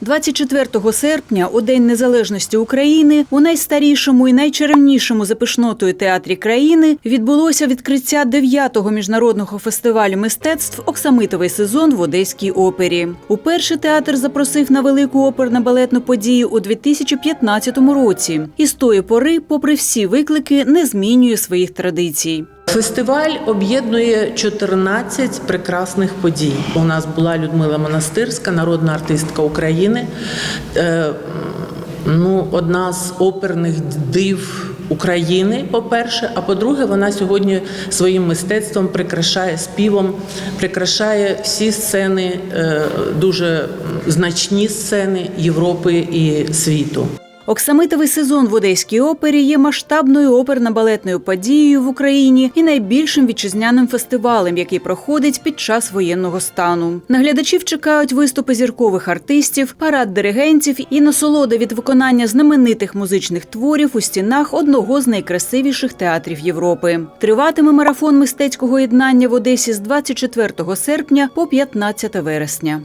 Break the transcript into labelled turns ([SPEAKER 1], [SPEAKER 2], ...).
[SPEAKER 1] 24 серпня, у День Незалежності України, у найстарішому і найчарівнішому за пишнотою театрі країни відбулося відкриття 9-го міжнародного фестивалю мистецтв Оксамитовий сезон в Одеській опері. Уперше театр запросив на велику оперно-балетну подію у 2015 році. І з тої пори, попри всі виклики, не змінює своїх традицій.
[SPEAKER 2] Фестиваль об'єднує 14 прекрасних подій. У нас була Людмила Монастирська, народна артистка України. Е, ну, одна з оперних див України, по-перше, а по-друге, вона сьогодні своїм мистецтвом прикрашає співом, прикрашає всі сцени, е, дуже значні сцени Європи і світу.
[SPEAKER 1] Оксамитовий сезон в Одеській опері є масштабною оперно-балетною подією в Україні і найбільшим вітчизняним фестивалем, який проходить під час воєнного стану. Наглядачів чекають виступи зіркових артистів, парад диригентів і насолода від виконання знаменитих музичних творів у стінах одного з найкрасивіших театрів Європи. Триватиме марафон мистецького єднання в Одесі з 24 серпня по 15 вересня.